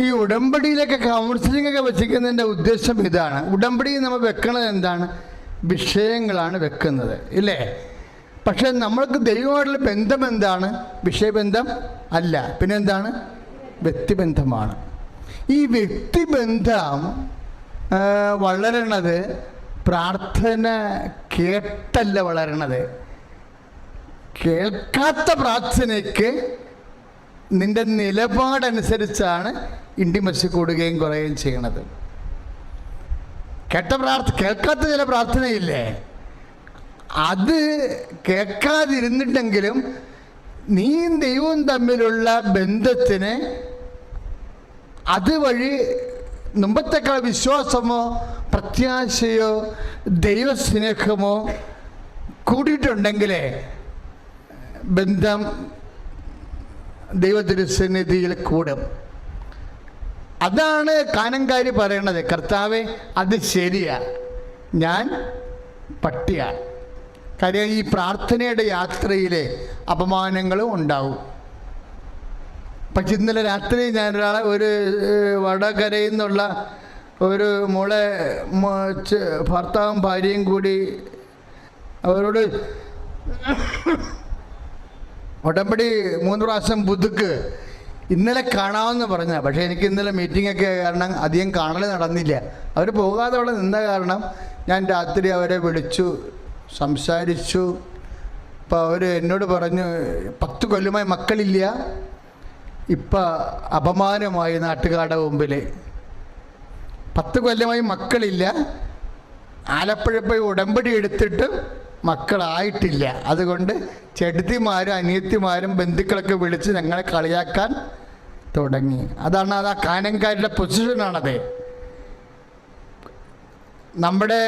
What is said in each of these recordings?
ഈ ഉടമ്പടിയിലൊക്കെ കൗൺസിലിംഗ് ഒക്കെ വെച്ചിരിക്കുന്നതിന്റെ ഉദ്ദേശം ഇതാണ്. ഉടമ്പടി നമ്മൾ വെക്കുന്നത് എന്താണ്? വിഷയങ്ങളാണ് വെക്കുന്നത് ഇല്ലേ? പക്ഷേ നമ്മൾക്ക് ദൈവമായിട്ടുള്ള ബന്ധം എന്താണ്? വിഷയബന്ധം അല്ല. പിന്നെ എന്താണ്? വ്യക്തിബന്ധമാണ്. ഈ വ്യക്തിബന്ധം വളരണത് പ്രാർത്ഥന കേട്ടല്ല വളരണത്. കേൾക്കാത്ത പ്രാർത്ഥനയ്ക്ക് നിന്റെ നിലപാടനുസരിച്ചാണ് ഇൻഡിമസി കൂടുകയും കുറയുകയും ചെയ്യണത്. കേട്ട പ്രാർത്ഥ കേൾക്കാത്ത ചില പ്രാർത്ഥനയില്ലേ? അത് കേൾക്കാതിരുന്നിട്ടെങ്കിലും നീയും ദൈവവും തമ്മിലുള്ള ബന്ധത്തിന് അതുവഴി മുമ്പത്തേക്കാൾ വിശ്വാസമോ പ്രത്യാശയോ ദൈവസ്നേഹമോ കൂടിയിട്ടുണ്ടെങ്കിലേ ബന്ധം ദൈവത്തിരുസന്നിധിയിൽ കൂടും. അതാണ് കാനങ്കാരി പറയണത്. കർത്താവെ അത് ശരിയാ. ഞാൻ പട്ടിയാണ് കാര്യം ഈ പ്രാർത്ഥനയുടെ യാത്രയിലെ അപമാനങ്ങളും ഉണ്ടാവും. പക്ഷെ ഇന്നലെ രാത്രി ഞാൻ ഒരാളെ ഒരു വടകരയിൽ നിന്നുള്ള ഒരു മുളെ ഭർത്താവും ഭാര്യയും കൂടി അവരോട് ഉടമ്പടി മൂന്ന് പ്രാവശ്യം പുതുക്ക്. ഇന്നലെ കാണാമെന്ന് പറഞ്ഞ പക്ഷേ എനിക്ക് ഇന്നലെ മീറ്റിംഗ് ഒക്കെ കാരണം അധികം കാണൽ നടന്നില്ല. അവർ പോകാതെ അവിടെ നിന്ന കാരണം ഞാൻ രാത്രി അവരെ വിളിച്ചു സംസാരിച്ചു. അപ്പോൾ അവർ എന്നോട് പറഞ്ഞു പത്ത് കൊല്ലമായി മക്കളില്ല. ഇപ്പം അപമാനമായി നാട്ടുകാരുടെ മുമ്പിൽ പത്ത് കൊല്ലമായി മക്കളില്ല. ആലപ്പുഴ പോയി ഉടമ്പടി എടുത്തിട്ട് മക്കളായിട്ടില്ല. അതുകൊണ്ട് ചെടുത്തിമാരും അനിയത്തിമാരും ബന്ധുക്കളൊക്കെ വിളിച്ച് ഞങ്ങളെ കളിയാക്കാൻ തുടങ്ങി. അതാണ് അത് ആ കാനങ്കാരിയുടെ പൊസിഷനാണത്. നമ്മുടെ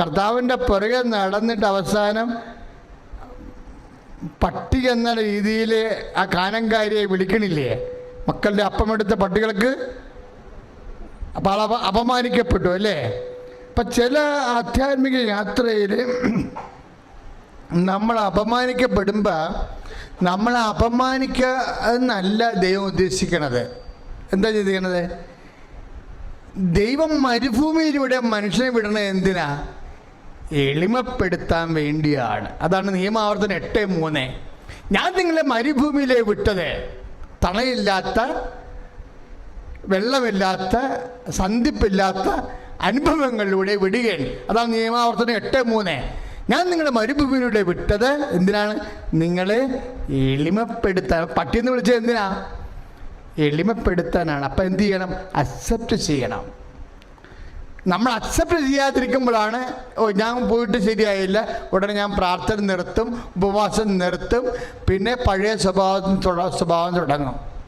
കർത്താവിന്റെ പുറകെ നടന്നിട്ട് അവസാനം പട്ടി എന്ന രീതിയിൽ ആ കാനങ്കാരിയെ വിളിക്കണില്ലേ? മക്കളുടെ അപ്പമെടുത്ത പട്ടികൾക്ക് അപ്പോൾ അപ അപമാനിക്കപ്പെട്ടു അല്ലേ? അപ്പം ചില ആധ്യാത്മിക യാത്രയിൽ നമ്മൾ അപമാനിക്കപ്പെടുമ്പോൾ നമ്മൾ അപമാനിക്കുക എന്നല്ല ദൈവം ഉദ്ദേശിക്കണത്. എന്താ ചെയ്തിരിക്കണത് ദൈവം മരുഭൂമിയിലൂടെ മനുഷ്യനെ വിടണത് എന്തിനാ? എളിമപ്പെടുത്താൻ വേണ്ടിയാണ്. അതാണ് നിയമാവർത്തനം എട്ട് മൂന്ന്. ഞാൻ നിങ്ങളെ മരുഭൂമിയിലെ വിട്ടത്. തണയില്ലാത്ത വെള്ളമില്ലാത്ത സന്ധിപ്പില്ലാത്ത അനുഭവങ്ങളിലൂടെ വിടുകയാണ്. അതാണ് നിയമാവർത്തനം എട്ട് മൂന്ന്. ഞാൻ നിങ്ങളെ മരുഭൂമിയിലൂടെ വിട്ടത് എന്തിനാണ്? നിങ്ങളെ എളിമപ്പെടുത്താൻ പട്ടിയെന്ന് വിളിച്ചത് എന്തിനാ? എളിമപ്പെടുത്താനാണ്. അപ്പം എന്ത് ചെയ്യണം? അക്സെപ്റ്റ് ചെയ്യണം. നമ്മൾ അക്സെപ്റ്റ് ചെയ്യാതിരിക്കുമ്പോഴാണ് ഓ ഞാൻ പോയിട്ട് ശരിയായില്ല. ഉടനെ ഞാൻ പ്രാർത്ഥന നിർത്തും ഉപവാസം നിർത്തും പിന്നെ പഴയ സ്വഭാവം സ്വഭാവം തുടങ്ങും.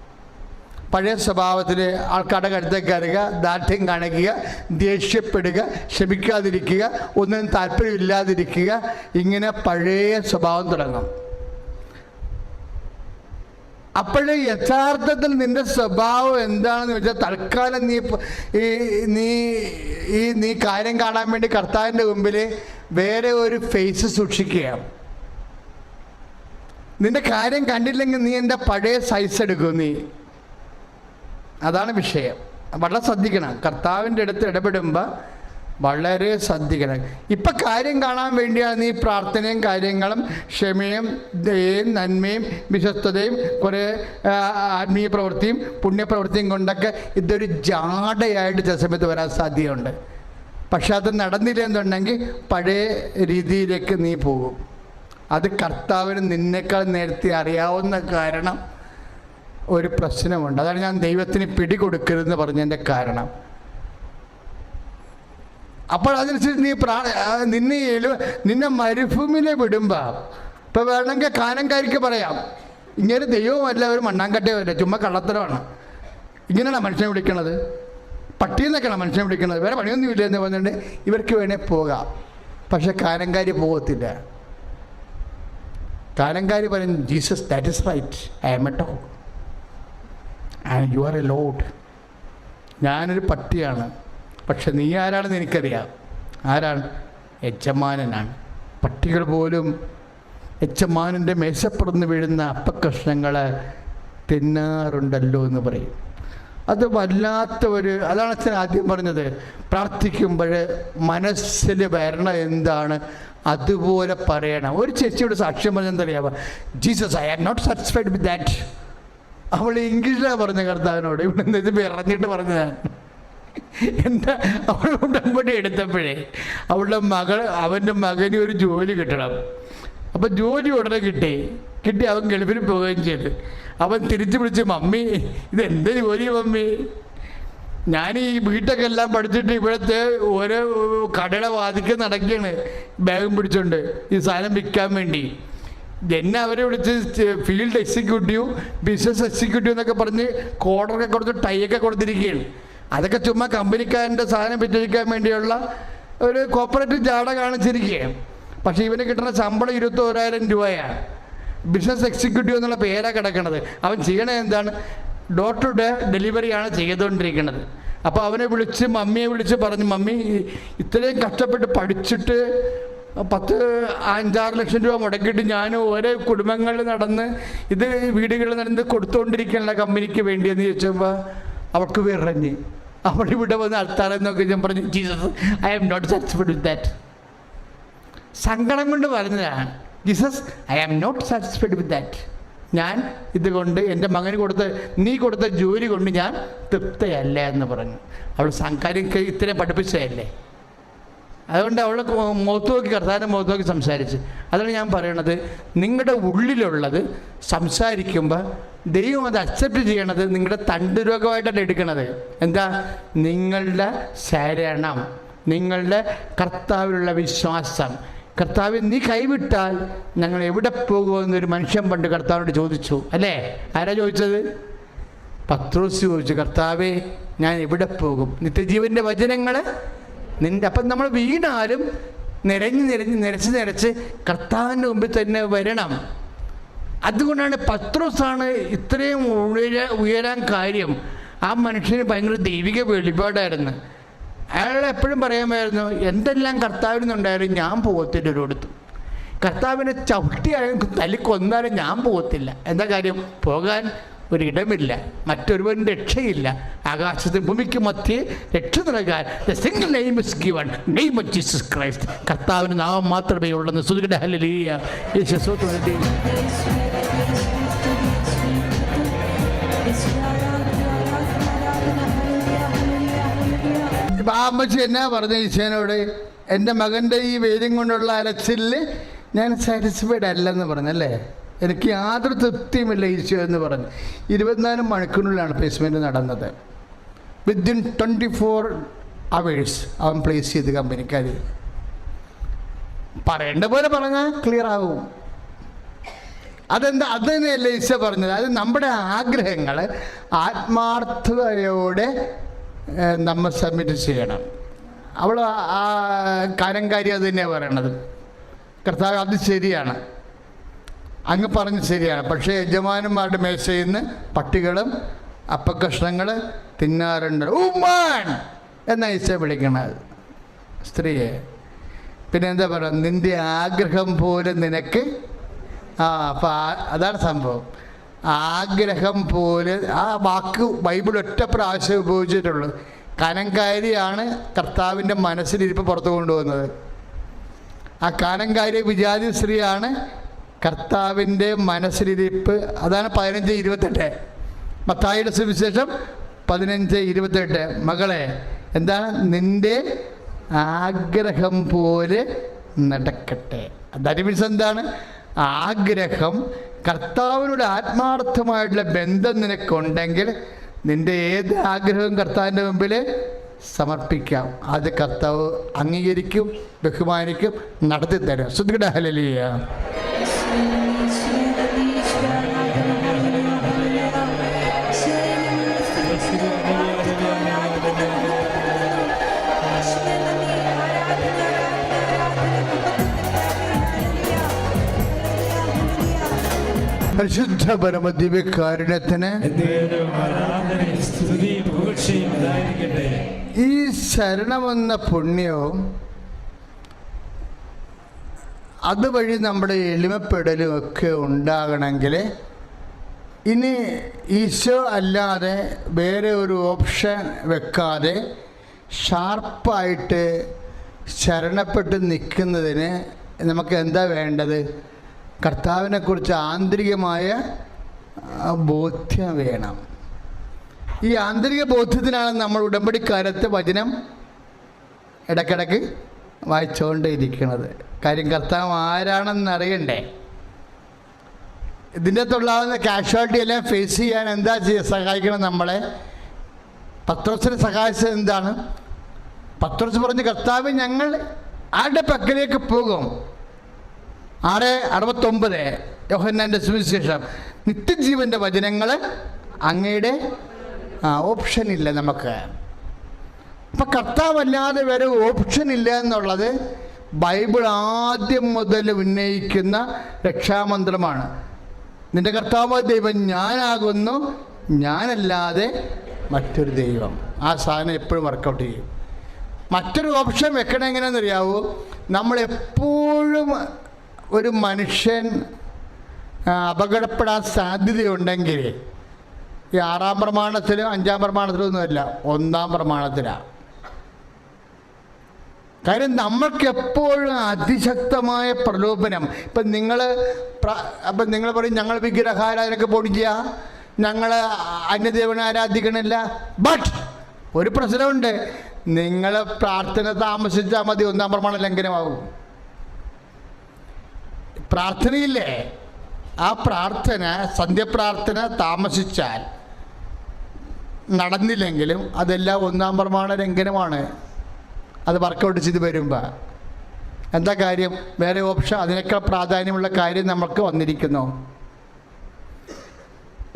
പഴയ സ്വഭാവത്തിൽ ആൾക്കാരുടെ കരുത്തേക്ക് കയറുക ദാർഢ്യം കാണിക്കുക ദേഷ്യപ്പെടുക ക്ഷമിക്കാതിരിക്കുക ഒന്നിനും താല്പര്യമില്ലാതിരിക്കുക ഇങ്ങനെ പഴയ സ്വഭാവം തുടങ്ങും. അപ്പോഴേ യഥാർത്ഥത്തിൽ നിന്റെ സ്വഭാവം എന്താണെന്ന് വെച്ചാൽ തൽക്കാലം നീ ഈ നീ ഈ നീ കാര്യം കാണാൻ വേണ്ടി കർത്താവിന്റെ മുമ്പിൽ വേറെ ഒരു ഫേസ് സൂക്ഷിക്കുക. നിന്റെ കാര്യം കണ്ടില്ലെങ്കിൽ നീ എന്റെ പഴയ സൈസ് എടുക്കും നീ. അതാണ് വിഷയം. വളരെ ശ്രദ്ധിക്കണം. കർത്താവിന്റെ അടുത്ത് ഇടപെടുമ്പോൾ വളരെ ശ്രദ്ധിക്കണം. ഇപ്പം കാര്യം കാണാൻ വേണ്ടിയാണ് നീ പ്രാർത്ഥനയും കാര്യങ്ങളും ക്ഷമയും ദയയും നന്മയും വിശ്വസ്തതയും കുറേ ആത്മീയ പ്രവൃത്തിയും പുണ്യപ്രവൃത്തിയും കൊണ്ടൊക്കെ ഇതൊരു ജാടയായിട്ട് ചില സമയത്ത് വരാൻ സാധ്യതയുണ്ട്. പക്ഷെ അത് നടന്നില്ല എന്നുണ്ടെങ്കിൽ പഴയ രീതിയിലേക്ക് നീ പോകും. അത് കർത്താവിന് നിന്നേക്കാൾ നേരത്തെ അറിയാവുന്ന കാരണം ഒരു പ്രശ്നമുണ്ട്. അതാണ് ഞാൻ ദൈവത്തിന് പിടികൊടുക്കരുതെന്ന് പറഞ്ഞതിന്റെ കാരണം. അപ്പോൾ അതനുസരിച്ച് നീ പ്രാ നിന്നെ നിന്നെ മരുഭൂമിയിലെ വിടുമ്പോൾ ഇപ്പോൾ വേണമെങ്കിൽ കാനംകാരിക്ക് പറയാം. ഇങ്ങനെ ദൈവമല്ല ഒരു മണ്ണാങ്കട്ടയുമല്ല ചുമ്മാ കള്ളത്തരമാണ്. ഇങ്ങനെയാണ് മനുഷ്യനെ വിളിക്കണത്? പട്ടിയിൽ നിന്നൊക്കെയാണ് മനുഷ്യനെ വിളിക്കണത്? വേറെ പണിയൊന്നുമില്ല എന്ന് പറഞ്ഞിട്ട് ഇവർക്ക് വേണേൽ പോകാം. പക്ഷെ കാനങ്കാരി പോകത്തില്ല. കാനങ്കാരി പറയും Jesus that is right I am a dog and you are a lord ഞാനൊരു പട്ടിയാണ്. പക്ഷെ നീ ആരാണെന്ന് എനിക്കറിയാം. ആരാണ്? യജമാനനാണ്. പട്ടികൾ പോലും യജമാനന്റെ മേശപ്പുറന്ന് വീഴുന്ന അപ്പക്കഷ്ണങ്ങൾ തിന്നാറുണ്ടല്ലോ എന്ന് പറയും. അത് വല്ലാത്ത ഒരു അതാണ് അച്ഛൻ ആദ്യം പറഞ്ഞത്. പ്രാർത്ഥിക്കുമ്പോൾ മനസ്സിൽ വരണ എന്താണ്? അതുപോലെ പറയണം. ഒരു ചേച്ചിയുടെ സാക്ഷ്യം പറഞ്ഞെന്തറിയാമോ Jesus I am not satisfied with that അവൾ ഇംഗ്ലീഷിലാണ് പറഞ്ഞ കർത്താവിനോട്. ഇവിടെ നിന്ന് പറഞ്ഞിട്ട് പറഞ്ഞതാണ് എന്താ? അവൾ ഉടമ്പടി എടുത്തപ്പോഴേ അവളുടെ മകൾ അവന്റെ മകന് ഒരു ജോലി കിട്ടണം. അപ്പം ജോലി ഉടനെ കിട്ടി. കിട്ടി അവൻ ഗൾഫിൽ പോവുകയും ചെയ്തു. അവൻ തിരിച്ചു വിളിച്ച് മമ്മി ഇത് എന്ത് ജോലി മമ്മി? ഞാൻ ഈ വീട്ടൊക്കെ എല്ലാം പഠിച്ചിട്ട് ഇവിടുത്തെ ഓരോ കടയുടെ വാതിക്കൽ നടക്കുകയാണ്. ബാഗും പിടിച്ചോണ്ട് ഈ സാധനം വിൽക്കാൻ വേണ്ടി. എന്നെ അവരെ വിളിച്ച് ഫീൽഡ് എക്സിക്യൂട്ടീവ് ബിസിനസ് എക്സിക്യൂട്ടീവ് എന്നൊക്കെ പറഞ്ഞ് കോഡറൊക്കെ കൊടുത്ത് ടൈയൊക്കെ കൊടുത്തിരിക്കുകയാണ്. അതൊക്കെ ചുമ്മാ കമ്പനിക്കാരന്റെ സാധനം വിറ്റഴിക്കാൻ വേണ്ടിയുള്ള ഒരു കോപ്പറേറ്റീവ് ജാട കാണിച്ചിരിക്കുകയാണ്. പക്ഷേ ഇവന് കിട്ടുന്ന ശമ്പളം ഇരുപത്തോരായിരം രൂപയാണ്. ബിസിനസ് എക്സിക്യൂട്ടീവ് എന്നുള്ള പേരാണ് കിടക്കുന്നത് അവൻ ചെയ്യണത് എന്താണ്? ഡോർ ടു ഡേ ഡെലിവറിയാണ് ചെയ്തുകൊണ്ടിരിക്കുന്നത്. അപ്പോൾ അവനെ വിളിച്ച് മമ്മിയെ വിളിച്ച് പറഞ്ഞു മമ്മി ഇത്രയും കഷ്ടപ്പെട്ട് പഠിച്ചിട്ട് പത്ത് അഞ്ചാറ് ലക്ഷം രൂപ മുടക്കിയിട്ട് ഞാൻ ഓരോ കുടുംബങ്ങളിൽ നടന്ന് ഇത് വീടുകളിൽ നടന്ന് കൊടുത്തുകൊണ്ടിരിക്കാനുള്ള കമ്പനിക്ക് വേണ്ടിയെന്ന് ചോദിച്ചപ്പോൾ അവൾക്ക് വിറഞ്ഞ് അവൾ ഇവിടെ വന്ന് അൾത്താറെന്നൊക്കെ ഞാൻ പറഞ്ഞു Jesus I am not satisfied with that സങ്കടം കൊണ്ട് പറഞ്ഞതാണ് Jesus I am not satisfied with that ഞാൻ ഇതുകൊണ്ട് എന്റെ മകന് കൊടുത്ത നീ കൊടുത്ത ജോലി കൊണ്ട് ഞാൻ തൃപ്തയല്ല എന്ന് പറഞ്ഞു. അവൾ കാര്യം ഇത്രയും പഠിപ്പിച്ചതല്ലേ? അതുകൊണ്ട് അവൾ മുഖത്ത് നോക്കി കർത്താവിന്റെ മുഖത്ത് നോക്കി സംസാരിച്ച്. അതാണ് ഞാൻ പറയണത് നിങ്ങളുടെ ഉള്ളിലുള്ളത് സംസാരിക്കുമ്പോൾ ദൈവം അത് അക്സെപ്റ്റ് ചെയ്യണത് നിങ്ങളുടെ തണ്ട് രോഗമായിട്ടാണ് എടുക്കണത്. എന്താ? നിങ്ങളുടെ ശരണം നിങ്ങളുടെ കർത്താവിലുള്ള വിശ്വാസം. കർത്താവ് നീ കൈവിട്ടാൽ ഞങ്ങൾ എവിടെ പോകുമെന്നൊരു മനുഷ്യൻ പണ്ട് കർത്താവിനോട് ചോദിച്ചു. അല്ലേ? ആരാ ചോദിച്ചത്? പത്രോസ് ചോദിച്ചു കർത്താവേ ഞാൻ എവിടെ പോകും? നിത്യജീവന്റെ വചനങ്ങൾ നിന്റെ അപ്പം നമ്മൾ വീണാലും നിരഞ്ഞ് നിരഞ്ഞ് നിരച്ച് നിരച്ച് കർത്താവിന്റെ മുമ്പിൽ തന്നെ വരണം. അതുകൊണ്ടാണ് പത്രോസാണ് ഇത്രയും ഉയര ഉയരാൻ കാര്യം. ആ മനുഷ്യന് ഭയങ്കര ദൈവിക വെളിപാടായിരുന്നു. അയാൾ എപ്പോഴും പറയാമായിരുന്നു എന്തെല്ലാം കർത്താവിനുണ്ടായാലും ഞാൻ പോകത്തില്ല ഒരിടത്തും. കർത്താവിനെ ചവിട്ടിയാലും തല്ലിക്കൊന്നാലും ഞാൻ പോകത്തില്ല. എന്താ കാര്യം? പോകാൻ ഒരിടമില്ല മറ്റൊരുവൻ രക്ഷയില്ല. ആകാശത്തിന് ഭൂമിക്ക് മധ്യേ രക്ഷ നൽകാൻ the single name is given name of Jesus Christ കർത്താവിന് നാമം മാത്രമേ ഉള്ളെന്ന് സുതിയുടെ ഹല്ലേലൂയ യേശു ഇപ്പം ആ അമ്മച്ചി എന്നാ പറഞ്ഞ ഈശോനോട്? എന്റെ മകന്റെ ഈ വേദം കൊണ്ടുള്ള അലച്ചിലിൽ ഞാൻ സാറ്റിസ്ഫൈഡ് അല്ലെന്ന് പറഞ്ഞല്ലേ? എനിക്ക് യാതൊരു തൃപ്തിയുമില്ല ഈശോ എന്ന് പറഞ്ഞു. ഇരുപത്തിനാല് മണിക്കൂറിനുള്ളിലാണ് പ്ലേസ്മെന്റ് നടന്നത്. വിത്തിൻ ട്വന്റി ഫോർ അവേഴ്സ് അവൻ പ്ലേസ് ചെയ്ത് കമ്പനിക്കാർ. പറയേണ്ട പോലെ പറഞ്ഞാൽ ക്ലിയർ ആകും അതെന്താ അത് തന്നെയല്ലേ ഈശോ പറഞ്ഞത്? അത് നമ്മുടെ ആഗ്രഹങ്ങൾ ആത്മാർത്ഥതയോടെ നമ്മൾ സബ്മിറ്റ് ചെയ്യണം. അവൾ ആ കാര്യം കാര്യം അത് തന്നെയാണ് പറയണത്. കർത്താവ് അത് ശരിയാണ്. അങ്ങ് പറഞ്ഞ് ശരിയാണ്. പക്ഷേ യജമാനന്മാരുടെ മേശയിൽ നിന്ന് പട്ടികളും അപ്പക്കഷ്ണങ്ങൾ തിന്നാറുണ്ട്. ഉമ്മാൻ! എന്ന ഈശോ വിളിക്കണത്? സ്ത്രീയെ. പിന്നെ എന്താ പറയുക? നിന്റെ ആഗ്രഹം പോലെ നിനക്ക് ആ അപ്പം അതാണ് സംഭവം. ആഗ്രഹം പോലെ ആ വാക്ക് ബൈബിൾ ഒറ്റ പ്രാവശ്യം ഉപയോഗിച്ചിട്ടുള്ളൂ. കനംകാരിയാണ് കർത്താവിന്റെ മനസ്സിലിരിപ്പ് പുറത്തു കൊണ്ടുവന്നത്. ആ കാനങ്കാരി വിജാതി സ്ത്രീയാണ് കർത്താവിന്റെ മനസ്സിലിരിപ്പ് അതാണ് പതിനഞ്ച് ഇരുപത്തെട്ട്. മത്തായിയുടെ സുവിശേഷം പതിനഞ്ച് ഇരുപത്തെട്ട്. മകളെ എന്താണ് നിന്റെ ആഗ്രഹം പോലെ നടക്കട്ടെ. ദരിമിസ് എന്താണ്? ആഗ്രഹം കർത്താവിനോട് ആത്മാർത്ഥമായിട്ടുള്ള ബന്ധം നിനക്കുണ്ടെങ്കിൽ നിന്റെ ഏത് ആഗ്രഹവും കർത്താവിന്റെ മുമ്പിൽ സമർപ്പിക്കാം. അത് കർത്താവ് അംഗീകരിക്കും ബഹുമാനിക്കും നടത്തി തരും ശ്രദ്ധിക്കട്ടെ ഹലലിയ പരിശുദ്ധ പരമദിവ്യക്കാരുണ്യത്തിന്. ഈ ശരണമെന്ന പുണ്യവും അതുവഴി നമ്മുടെ എളിമപ്പെടലും ഒക്കെ ഉണ്ടാകണമെങ്കിൽ ഇനി ഈശോ അല്ലാതെ വേറെ ഒരു ഓപ്ഷൻ വെക്കാതെ ഷാർപ്പായിട്ട് ശരണപ്പെട്ട് നിൽക്കുന്നതിന് നമുക്ക് എന്താ വേണ്ടത്? കർത്താവിനെക്കുറിച്ച് ആന്തരികമായ ബോധ്യം വേണം. ഈ ആന്തരിക ബോധ്യത്തിനാണ് നമ്മൾ ഉടമ്പടിക്കാലത്ത് വചനം. ഇടയ്ക്കിടയ്ക്ക് വായിച്ചുകൊണ്ടേയിരിക്കുന്നത് കാര്യം കർത്താവ് ആരാണെന്ന് അറിയണ്ടേ? ഇതിന്റെ അകത്തുള്ളാവുന്ന കാഷ്വാലിറ്റി എല്ലാം ഫേസ് ചെയ്യാൻ എന്താ ചെയ്യുക സഹായിക്കണം നമ്മളെ? പത്രോസിനെ സഹായിച്ചത് എന്താണ്? പത്രോസ് പറഞ്ഞ് കർത്താവ് ഞങ്ങൾ ആരുടെ പക്കലേക്ക് പോകും? ആറ് അറുപത്തൊമ്പത് യോഹന്നാന്റെ സുവിശേഷം. നിത്യജീവന്റെ വചനങ്ങൾ അങ്ങയുടെ ഓപ്ഷൻ ഇല്ല നമുക്ക്. അപ്പം കർത്താവല്ലാതെ വേറെ ഓപ്ഷൻ ഇല്ല എന്നുള്ളത് ബൈബിൾ ആദ്യം മുതൽ ഉന്നയിക്കുന്ന രക്ഷാമന്ത്രമാണ്. നിന്റെ കർത്താവ് ദൈവം ഞാനാകുന്നു ഞാനല്ലാതെ മറ്റൊരു ദൈവം. ആ സാധനം എപ്പോഴും വർക്കൗട്ട് ചെയ്യും. മറ്റൊരു ഓപ്ഷൻ വെക്കണം എങ്ങനെയാണെന്നറിയാവൂ? നമ്മളെപ്പോഴും ഒരു മനുഷ്യൻ അപകടപ്പെടാൻ സാധ്യതയുണ്ടെങ്കിൽ ഈ ആറാം പ്രമാണത്തിലും അഞ്ചാം പ്രമാണത്തിലും ഒന്നുമല്ല ഒന്നാം പ്രമാണത്തിലാണ് കാര്യം നമ്മൾക്ക് എപ്പോഴും അതിശക്തമായ പ്രലോഭനം. ഇപ്പം നിങ്ങൾ അപ്പം നിങ്ങൾ പറയും ഞങ്ങൾ വിഗ്രഹാരാധനക്ക് പോണില്ല ഞങ്ങൾ അന്യദേവനെ ആരാധിക്കണില്ല ബട്ട് ഒരു പ്രശ്നമുണ്ട്. നിങ്ങൾ പ്രാർത്ഥന താമസിച്ചാൽ മതി ഒന്നാം പ്രമാണ ലംഘനമാകും പ്രാർത്ഥനയില്ലേ? ആ പ്രാർത്ഥന സന്ധ്യപ്രാർത്ഥന താമസിച്ചാൽ നടന്നില്ലെങ്കിലും അതെല്ലാം ഒന്നാം പ്രമാണ ലംഘനമാണ്. അത് വർക്കൗട്ട് ചെയ്ത് വരുമ്പോൾ എന്താ കാര്യം? വേറെ ഓപ്ഷൻ അതിനേക്കാൾ പ്രാധാന്യമുള്ള കാര്യം നമുക്ക് വന്നിരിക്കുന്നു.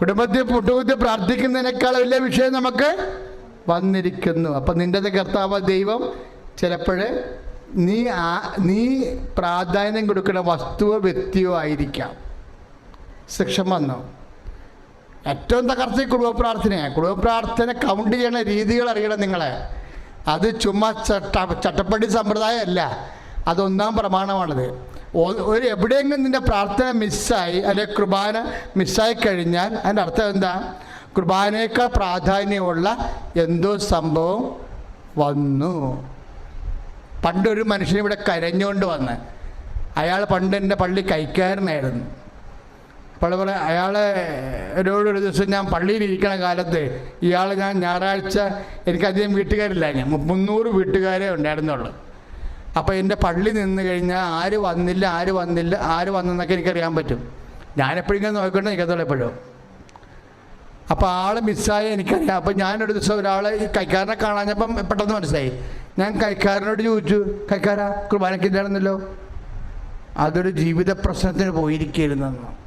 കുടുംബത്തിൽ പുട്ടുകുത്തി പ്രാർത്ഥിക്കുന്നതിനേക്കാൾ വലിയ വിഷയം നമുക്ക് വന്നിരിക്കുന്നു. അപ്പം നിന്റെ കർത്താവ് ദൈവം. ചിലപ്പോൾ നീ ആ നീ പ്രാധാന്യം കൊടുക്കുന്ന വസ്തുവോ വ്യക്തിയോ ആയിരിക്കാം. ശിക്ഷം വന്നു. ഏറ്റവും തകർച്ച കുടുംബ പ്രാർത്ഥനയാണ് കുടുംബ പ്രാർത്ഥന കൗണ്ട് ചെയ്യണ രീതികൾ അറിയണം നിങ്ങളെ. അത് ചുമ്മാ ചട്ട ചട്ടപ്പടി സമ്പ്രദായമല്ല. അതൊന്നാം പ്രമാണമാണത്. ഒരു എവിടെയെങ്കിലും നിന്റെ പ്രാർത്ഥന മിസ്സായി അല്ലെങ്കിൽ കുർബാന മിസ്സായി കഴിഞ്ഞാൽ അതിന്റെ അർത്ഥം എന്താ? കുർബാനയേക്കാൾ പ്രാധാന്യമുള്ള എന്തോ സംഭവം വന്നു. പണ്ടൊരു മനുഷ്യൻ ഇവിടെ കരഞ്ഞുകൊണ്ട് വന്ന്. അയാൾ പണ്ട് എന്റെ പള്ളി കൈക്കാരനായിരുന്നു. അപ്പോൾ പറയാം അയാളെ ഒരു ദിവസം ഞാൻ പള്ളിയിൽ ഇരിക്കണ കാലത്ത് ഇയാൾ ഞാൻ ഞായറാഴ്ച എനിക്കധികം വീട്ടുകാരില്ല. ഞാൻ മുന്നൂറ് വീട്ടുകാരെ ഉണ്ടായിരുന്നുള്ളൂ. അപ്പോൾ എന്റെ പള്ളി നിന്ന് കഴിഞ്ഞാൽ ആര് വന്നില്ല ആര് വന്നില്ല ആര് വന്നെന്നൊക്കെ എനിക്കറിയാൻ പറ്റും. ഞാനെപ്പോഴെങ്കിലും നോക്കിക്കൊണ്ട് നിൽക്കത്തുള്ളൂ എപ്പോഴും. അപ്പോൾ ആൾ മിസ്സായി എനിക്കറിയാം. അപ്പോൾ ഞാനൊരു ദിവസം ഒരാളെ കൈക്കാരനെ കാണാഞ്ഞപ്പം പെട്ടെന്ന് മനസ്സിലായി. ഞാൻ കൈക്കാരനോട് ചോദിച്ചു കൈക്കാരാ കുർബാനക്കില്ലായിരുന്നല്ലോ അതൊരു ജീവിത പ്രശ്നത്തിന് പോയിരിക്കരുന്നെന്ന്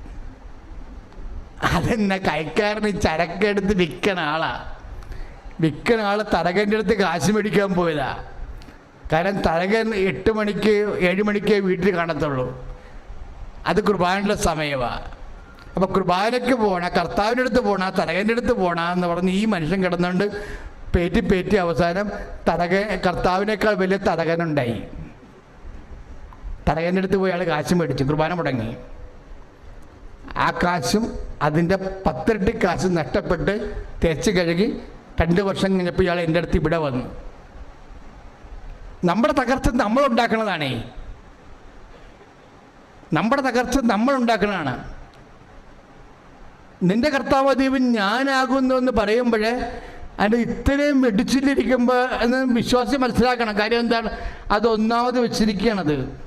അതെന്നെ കൈക്കാരന് ചരക്കെടുത്ത് വിൽക്കണ ആളാ. വിൽക്കണ ആൾ തരകന്റെ അടുത്ത് കാശ് മേടിക്കാൻ പോയതാ. കാരണം തടകൻ എട്ട് മണിക്ക് ഏഴ് മണിക്ക് വീട്ടിൽ കാണത്തുള്ളൂ. അത് കുർബാനയുടെ സമയമാണ് അപ്പോൾ കുർബാനയ്ക്ക് പോണ കർത്താവിന്റെ അടുത്ത് പോണ തരകന്റെ അടുത്ത് പോണ എന്ന് പറഞ്ഞ് ഈ മനുഷ്യൻ കിടന്നുകൊണ്ട് പേറ്റി പേറ്റി അവസാനം തടക കർത്താവിനേക്കാൾ വലിയ തടകനുണ്ടായി തടകന്റെ അടുത്ത് പോയി അയാൾ കാശ് മേടിച്ചു. കുർബാന മുടങ്ങി. ആ കാശും അതിന്റെ പത്തിരട്ടി കാശ് നഷ്ടപ്പെട്ട് തേച്ച് കഴുകി രണ്ട് വർഷം കഴിഞ്ഞപ്പോൾ ഇയാൾ എന്റെ അടുത്ത് ഇവിടെ വന്നു. നമ്മുടെ തകർച്ച നമ്മൾ ഉണ്ടാക്കുന്നതാണേ നമ്മുടെ തകർച്ച നമ്മൾ ഉണ്ടാക്കുന്നതാണ് നിന്റെ കർത്താവ് ദൈവം ഞാനാകുന്നു എന്ന് പറയുമ്പോഴേ അതിന്റെ ഇത്രയും വെടിച്ചിട്ടിരിക്കുമ്പോൾ എന്ന് വിശ്വാസി മനസ്സിലാക്കണം. കാര്യം എന്താണ്? അത് ഒന്നാമത് വെച്ചിരിക്കുകയാണത്.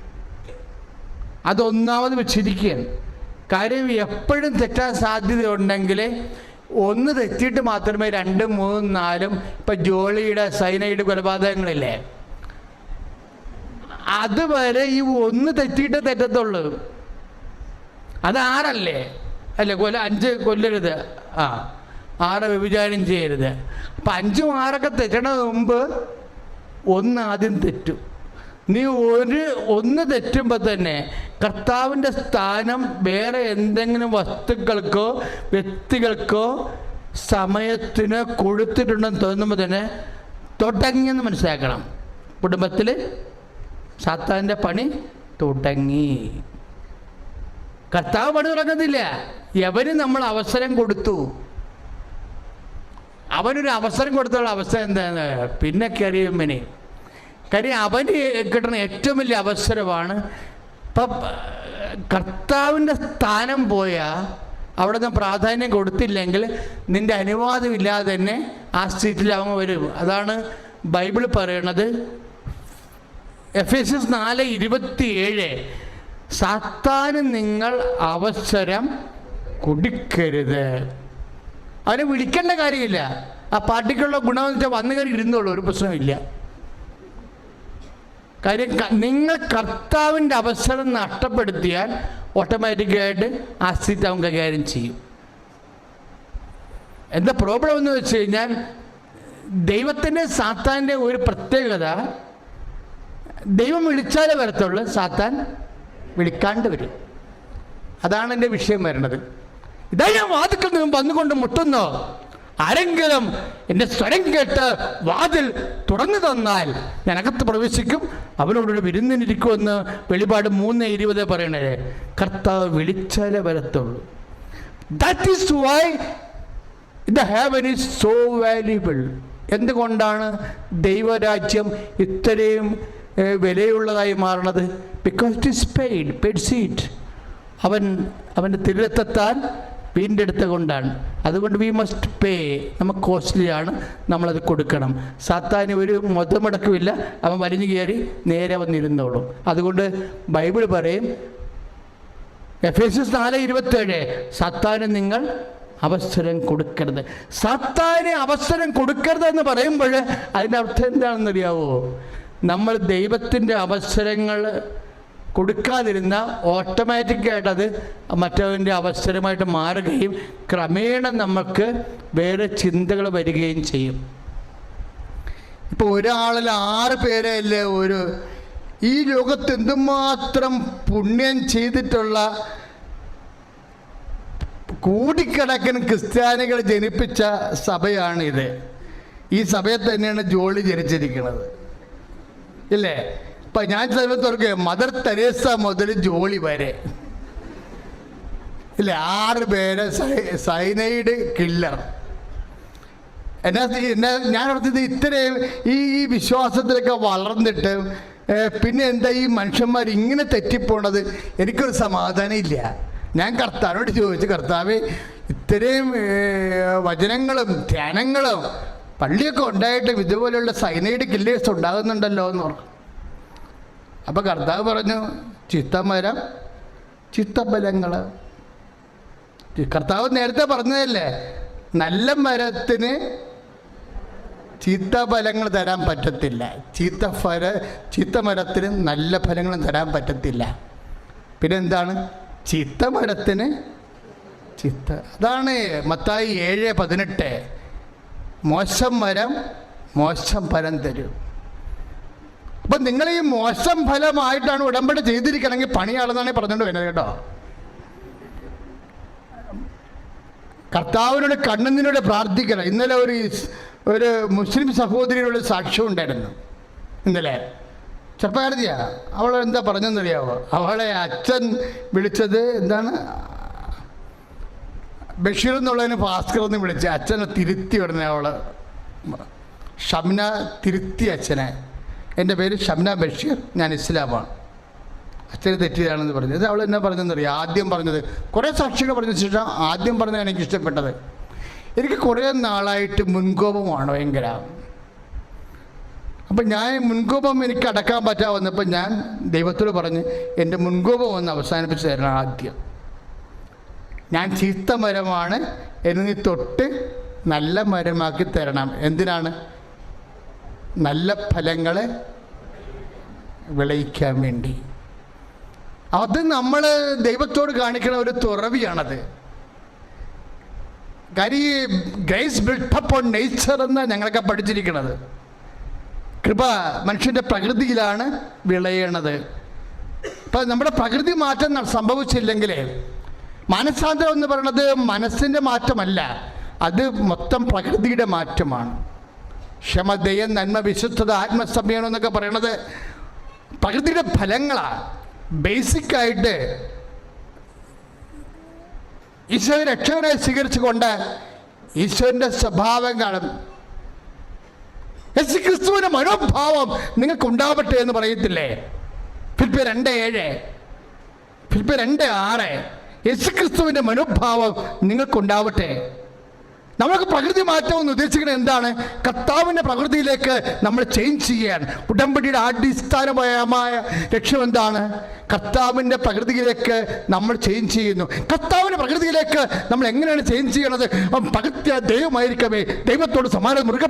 അതൊന്നാമത് വെച്ചിരിക്കുകയാണ്. കാര്യം എപ്പോഴും തെറ്റാൻ സാധ്യതയുണ്ടെങ്കിൽ ഒന്ന് തെറ്റിയിട്ട് മാത്രമേ രണ്ടും മൂന്നും നാലും ഇപ്പം ജോളിയുടെ സൈനയുടെ കൊലപാതകങ്ങളില്ലേ? അതുവരെ ഈ ഒന്ന് തെറ്റിയിട്ട് തെറ്റത്തുള്ളൂ. അത് ആറല്ലേ? അല്ലേ കൊല്ല അഞ്ച് കൊല്ലരുത്. ആ ആറ് വ്യഭിചാരം ചെയ്യരുത്. അപ്പം അഞ്ചും ആറൊക്കെ തെറ്റണ മുമ്പ് ഒന്ന് ആദ്യം തെറ്റും. നീ ഒരു ഒന്ന് തെറ്റുമ്പോൾ തന്നെ കർത്താവിന്റെ സ്ഥാനം വേറെ എന്തെങ്കിലും വസ്തുക്കൾക്കോ വ്യക്തികൾക്കോ സമയത്തിന് കൊടുത്തിട്ടുണ്ടെന്ന് തോന്നുമ്പോൾ തന്നെ തുടങ്ങിയെന്ന് മനസ്സിലാക്കണം. കുടുംബത്തിൽ സാത്താന്റെ പണി തുടങ്ങി. കർത്താവ് പണി തുടങ്ങുന്നില്ല. എവന് നമ്മൾ അവസരം കൊടുത്തു. അവനൊരു അവസരം കൊടുത്തുള്ള അവസ്ഥ എന്താണ് പിന്നെ കറിയുമ്പനെ കാര്യം അവന് കിട്ടുന്ന ഏറ്റവും വലിയ അവസരമാണ്. ഇപ്പം കർത്താവിന്റെ സ്ഥാനം പോയാൽ അവിടെ നിന്ന് പ്രാധാന്യം കൊടുത്തില്ലെങ്കിൽ നിന്റെ അനുവാദമില്ലാതെ തന്നെ ആ സീറ്റിൽ അവൻ വരും. അതാണ് ബൈബിൾ പറയണത്. എഫ് എസ് എസ് നാല് ഇരുപത്തിയേഴ് സാത്താന് നിങ്ങൾ അവസരം കൊടുക്കരുത്. അവനെ വിളിക്കേണ്ട കാര്യമില്ല. ആ പാർട്ടിക്കുള്ള ഗുണമെന്ന് വെച്ചാൽ വന്നു കയറി ഇരുന്നുള്ളൂ ഒരു പ്രശ്നമില്ല കാര്യം നിങ്ങൾ കർത്താവിന്റെ അവസരം നഷ്ടപ്പെടുത്തിയാൽ ഓട്ടോമാറ്റിക്കായിട്ട് സീറ്റ് അവൻ കൈകാര്യം ചെയ്യും. എന്താ പ്രോബ്ലം എന്ന് വെച്ച് കഴിഞ്ഞാൽ ദൈവത്തിന്റെ സാത്താന്റെ ഒരു പ്രത്യേകത ദൈവം വിളിച്ചാലേ വരത്തുള്ളൂ സാത്താൻ വിളിക്കാണ്ട് വരും. അതാണ് എന്റെ വിഷയം വരുന്നത്. ഇതാ ഞാൻ വാതിക്കുന്നു വന്നുകൊണ്ട് മുട്ടുന്നു. ആരെങ്കിലും എന്റെ സ്വരം കേട്ട് വാതിൽ തുറന്നു തന്നാൽ ഞാൻ അകത്ത് പ്രവേശിക്കും. അവനോടൊരു വിരുന്നിനിരിക്കുമെന്ന് വെളിപാട് മൂന്ന് ഇരുപത് പറയണേ. കർത്താവ് വിളിച്ചാലേ വരത്തുള്ളൂ. That is why the heaven is so valuable എന്തുകൊണ്ടാണ് ദൈവരാജ്യം ഇത്രയും വിലയുള്ളതായി മാറണത്? Because it is paid paid seat അവൻ അവന്റെ തിരുത്തെത്താൻ വീണ്ടെടുത്ത കൊണ്ടാണ് അതുകൊണ്ട് വി മസ്റ്റ് പേ നമുക്ക് കോസ്റ്റ്ലിയാണ് നമ്മളത് കൊടുക്കണം. സാത്താന് ഒരു മുതമുടക്കുമില്ല അവൻ വലിഞ്ഞു കയറി നേരെ വന്നിരുന്നോളും. അതുകൊണ്ട് ബൈബിൾ പറയും എഫ് എസ് എസ് നാല് ഇരുപത്തേഴ് സത്താന് നിങ്ങൾ അവസരം കൊടുക്കരുത്. സത്താന് അവസരം കൊടുക്കരുത് എന്ന് പറയുമ്പോൾ അതിന്റെ അർത്ഥം എന്താണെന്നറിയാവോ? നമ്മൾ ദൈവത്തിന്റെ അവസരങ്ങൾ കൊടുക്കാതിരുന്ന ഓട്ടോമാറ്റിക്കായിട്ട് അത് മറ്റവന്റെ അവസരമായിട്ട് മാറുകയും ക്രമേണ നമുക്ക് വേറെ ചിന്തകൾ വരികയും ചെയ്യും. ഇപ്പോൾ ഒരാളിൽ ആറ് പേരല്ലേ ഒരു ഈ ലോകത്ത് എന്തുമാത്രം പുണ്യം ചെയ്തിട്ടുള്ള കൂടിക്കണക്കിന് ക്രിസ്ത്യാനികൾ ജനിപ്പിച്ച സഭയാണിത്. ഈ സഭയെ തന്നെയാണ് ജോളി ജനിച്ചിരിക്കുന്നത്. ഇല്ലേ? ഇപ്പൊ ഞാൻ സമയത്തോർക്ക് മദർ തെരേസ മുതൽ ജോളി വരെ. ഇല്ല ആറ് പേരെ സൈനൈഡ് കില്ലർ. എന്നാ എന്നാ ഞാൻ ഓർത്തത് ഇത്രയും ഈ ഈ വിശ്വാസത്തിലൊക്കെ വളർന്നിട്ട് പിന്നെ എന്താ ഈ മനുഷ്യന്മാർ ഇങ്ങനെ തെറ്റിപ്പോണത്? എനിക്കൊരു സമാധാനം ഇല്ല. ഞാൻ കർത്താവിനോട് ചോദിച്ചു കർത്താവ് ഇത്രയും വചനങ്ങളും ധ്യാനങ്ങളും പള്ളിയൊക്കെ ഉണ്ടായിട്ടും ഇതുപോലെയുള്ള സൈനൈഡ് കില്ലേഴ്സ് ഉണ്ടാകുന്നുണ്ടല്ലോ എന്ന് പറഞ്ഞു. അപ്പോൾ കർത്താവ് പറഞ്ഞു ചിത്തമരം ചിത്തബലങ്ങൾ കർത്താവ് നേരത്തെ പറഞ്ഞതല്ലേ നല്ല മരത്തിന് ചീത്ത ഫലങ്ങൾ തരാൻ പറ്റത്തില്ല. ചീത്ത ഫല ചീത്ത മരത്തിന് നല്ല ഫലങ്ങളും തരാൻ പറ്റത്തില്ല. പിന്നെ എന്താണ്? ചീത്ത മരത്തിന് ചിത്ത അതാണ് മത്തായി ഏഴ് പതിനെട്ട്. മോശം മരം മോശം ഫലം തരും. അപ്പം നിങ്ങൾ ഈ മോശം ഫലമായിട്ടാണ് ഉടമ്പടി ചെയ്തിരിക്കണമെങ്കിൽ പണിയാളെന്നാണ് പറഞ്ഞുകൊണ്ട് വരുന്നത് കേട്ടോ. കർത്താവിനോട് കണ്ണുന്നിനോട് പ്രാർത്ഥിക്കണം ഇന്നലെ ഒരു ഒരു മുസ്ലിം സഹോദരിയുടെ ഒരു സാക്ഷ്യം ഉണ്ടായിരുന്നു. ഇന്നലെ. ചെറുപ്പകാരത്തിയാ. അവൾ എന്താ പറഞ്ഞെന്നറിയാവോ? അവളെ അച്ഛൻ വിളിച്ചത് എന്താണ്? ബഷീർ എന്നുള്ളതിന് ഭാസ്കർ എന്ന് വിളിച്ച് അച്ഛനെ തിരുത്തി ഉടനെ അവൾ. ഷംന തിരുത്തി അച്ഛനെ. എന്റെ പേര് ഷംന ബഷീർ ഞാൻ ഇസ്ലാമാണ്. അച്ഛന് തെറ്റിയതാണെന്ന് പറഞ്ഞത്. അവൾ എന്നെ പറഞ്ഞതെന്നറിയാം? ആദ്യം പറഞ്ഞത് കുറേ സാക്ഷികൾ പറഞ്ഞ ശേഷം ആദ്യം പറഞ്ഞതാണ് എനിക്ക് ഇഷ്ടപ്പെട്ടത്. എനിക്ക് കുറേ നാളായിട്ട് മുൻകോപമാണ് ഭയങ്കര. അപ്പം ഞാൻ മുൻകോപം എനിക്ക് അടക്കാൻ പറ്റാവുന്നപ്പോൾ ഞാൻ ദൈവത്തോട് പറഞ്ഞ് എന്റെ മുൻകോപം ഒന്ന് അവസാനിപ്പിച്ച് തരണം ആദ്യം. ഞാൻ ചീത്ത മരമാണ് എന്ന് നീ തൊട്ട് നല്ല മരമാക്കി തരണം. എന്തിനാണ്? നല്ല ഫലങ്ങളെ വിളയിക്കാൻ വേണ്ടി. അത് നമ്മൾ ദൈവത്തോട് കാണിക്കുന്ന ഒരു തുറവിയാണത്. കാര്യം ഈ ഗ്രേസ് ബിൽട്ടപ്പ് ഓൺ നേച്ചർ എന്ന് ഞങ്ങളൊക്കെ പഠിച്ചിരിക്കുന്നത് കൃപ മനുഷ്യന്റെ പ്രകൃതിയിലാണ് വിളയണത്. ഇപ്പം നമ്മുടെ പ്രകൃതി മാറ്റം സംഭവിച്ചില്ലെങ്കിൽ മനസ്സാന്തരം എന്ന് പറയുന്നത് മനസ്സിന്റെ മാറ്റമല്ല അത് മൊത്തം പ്രകൃതിയുടെ മാറ്റമാണ്. ക്ഷമ നന്മ വിശുദ്ധത ആത്മസമയനം എന്നൊക്കെ പറയണത് പ്രകൃതിയുടെ ഫലങ്ങളാണ് ബേസിക്കായിട്ട് ഈശോ രക്ഷകനെ സ്വീകരിച്ചുകൊണ്ട് ഈശോന്റെ സ്വഭാവങ്ങളും യേശു ക്രിസ്തുവിന്റെ മനോഭാവം നിങ്ങൾക്ക് ഉണ്ടാവട്ടെ എന്ന് പറയത്തില്ലേ? ഫിലിപ്പ് രണ്ട് ഏഴ്. ഫിലിപ്പ് രണ്ട് ആറ്. യേശു ക്രിസ്തുവിന്റെ മനോഭാവം നിങ്ങൾക്കുണ്ടാവട്ടെ. നമ്മൾക്ക് പ്രകൃതി മാറ്റം എന്ന് ഉദ്ദേശിക്കുന്നത് എന്താണ്? കർത്താവിന്റെ പ്രകൃതിയിലേക്ക് നമ്മൾ ചേഞ്ച് ചെയ്യാൻ ഉടമ്പടിയുടെ അടിസ്ഥാനപരമായ ലക്ഷ്യം എന്താണ്? കർത്താവിന്റെ പ്രകൃതിയിലേക്ക് നമ്മൾ ചേഞ്ച് ചെയ്യുന്നു. കർത്താവിന്റെ പ്രകൃതിയിലേക്ക് നമ്മൾ എങ്ങനെയാണ് ചേഞ്ച് ചെയ്യണത്? പകർത്തിയ ദൈവമായിരിക്കവേ ദൈവത്തോട് സമാനം മുറുകെ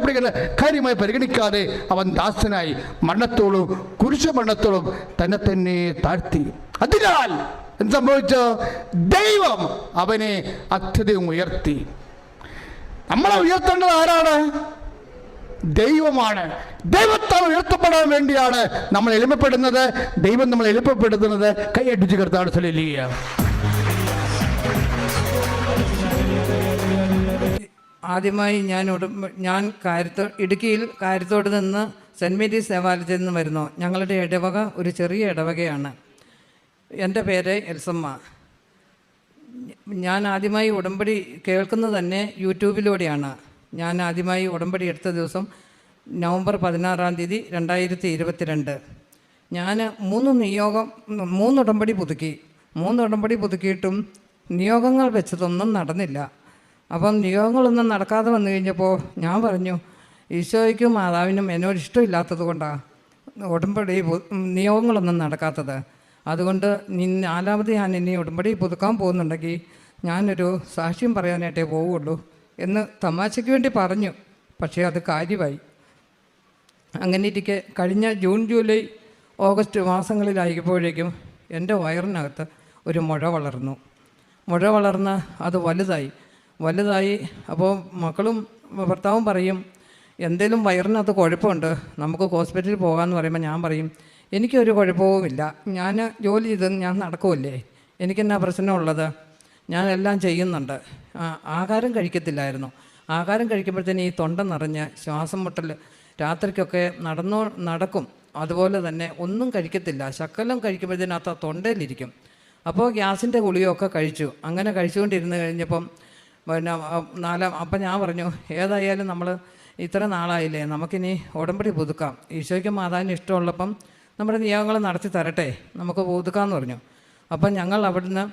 കാര്യമായി പരിഗണിക്കാതെ അവൻ ദാസനായി മരണത്തോളും കുരിശ മരണത്തോളും തന്നെ തന്നെ താഴ്ത്തി. അതിനാൽ എന്ത് സംഭവിച്ചു? ദൈവം അവനെ അത്യധികം ഉയർത്തി. നമ്മളെ ഉയർത്തേണ്ടത് ആരാണ്? ദൈവമാണ്. ദൈവത്താൽ ഉയർത്തപ്പെടാൻ വേണ്ടിയാണ് നമ്മൾ എളിമപ്പെടുന്നത്. ദൈവം നമ്മൾ എളുപ്പപ്പെടുത്തുന്നത് കൈയടിച്ച് കർത്താട് ചൊല്ലുക ആദ്യമായി ഞാൻ ഞാൻ കാര്യത്തോ ഇടുക്കിയിൽ കാര്യത്തോട് നിന്ന് സെന്റ് മേരീസ് ദേവാലയത്തിൽ നിന്ന് വരുന്നു. ഞങ്ങളുടെ ഇടവക ഒരു ചെറിയ ഇടവകയാണ്. എന്റെ പേര് എൽസമ്മ. ഞാൻ ആദ്യമായി ഉടമ്പടി കേൾക്കുന്നത് തന്നെ യൂട്യൂബിലൂടെയാണ്. ഞാൻ ആദ്യമായി ഉടമ്പടി എടുത്ത ദിവസം നവംബർ പതിനാറാം തീയതി രണ്ടായിരത്തി ഇരുപത്തിരണ്ട് ഞാൻ മൂന്ന് നിയോഗം മൂന്ന് ഉടമ്പടി പുതുക്കി. മൂന്ന് ഉടമ്പടി പുതുക്കിയിട്ടും നിയോഗങ്ങൾ വെച്ചതൊന്നും നടന്നില്ല. അപ്പം നിയോഗങ്ങളൊന്നും നടക്കാതെ വന്നു കഴിഞ്ഞപ്പോൾ ഞാൻ പറഞ്ഞു ഈശോയ്ക്കും മാതാവിനും എന്നോട് ഇഷ്ടമില്ലാത്തത് കൊണ്ടാണ് ഉടമ്പടി നിയോഗങ്ങളൊന്നും നടക്കാത്തത്. അതുകൊണ്ട് നാലാമത് ഞാൻ ഇനി ഉടമ്പടി പുതുക്കാൻ പോകുന്നുണ്ടെങ്കിൽ ഞാനൊരു സാക്ഷ്യം പറയാനായിട്ടേ പോവുള്ളൂ എന്ന് തമാശയ്ക്ക് വേണ്ടി പറഞ്ഞു. പക്ഷേ അത് കാര്യമായി. അങ്ങനെ ഇരിക്കെ കഴിഞ്ഞ ജൂൺ ജൂലൈ ഓഗസ്റ്റ് മാസങ്ങളിലായപ്പോഴേക്കും എന്റെ വയറിനകത്ത് ഒരു മുഴ വളർന്നു. മുഴ വളർന്ന് അത് വലുതായി. വലുതായി അപ്പോൾ മക്കളും ഭർത്താവും പറയും എന്തേലും വയറിനകത്ത് കുഴപ്പമുണ്ട് നമുക്ക് ഹോസ്പിറ്റലിൽ പോകാമെന്ന് പറയുമ്പോൾ ഞാൻ പറയും എനിക്കൊരു കുഴപ്പവുമില്ല. ഞാൻ ജോലി ചെയ്ത് ഞാൻ നടക്കുമല്ലേ എനിക്കെന്നാ പ്രശ്നമുള്ളത്? ഞാൻ എല്ലാം ചെയ്യുന്നുണ്ട്. ആഹാരം കഴിക്കത്തില്ലായിരുന്നു. ആഹാരം കഴിക്കുമ്പോഴത്തേന് ഈ തൊണ്ട നിറഞ്ഞ് ശ്വാസം മുട്ടൽ രാത്രിക്കൊക്കെ നടന്നോ നടക്കും. അതുപോലെ തന്നെ ഒന്നും കഴിക്കത്തില്ല. ശക്കലം കഴിക്കുമ്പോഴത്തേനകത്ത് ആ തൊണ്ടയിലിരിക്കും. അപ്പോൾ ഗ്യാസിന്റെ ഗുളിയൊക്കെ കഴിച്ചു. അങ്ങനെ കഴിച്ചുകൊണ്ടിരുന്ന് കഴിഞ്ഞപ്പം പിന്നെ നാലാം അപ്പം ഞാൻ പറഞ്ഞു ഏതായാലും നമ്മൾ ഇത്ര നാളായില്ലേ? നമുക്കിനി ഉടമ്പടി പുതുക്കാം. ഈശോയ്ക്ക് മാതാവിന് ഇഷ്ടമുള്ളപ്പം നമ്മുടെ നിയമങ്ങൾ നടത്തി തരട്ടെ. നമുക്ക് പുതുക്കാമെന്ന് പറഞ്ഞു. അപ്പം ഞങ്ങൾ അവിടുന്ന്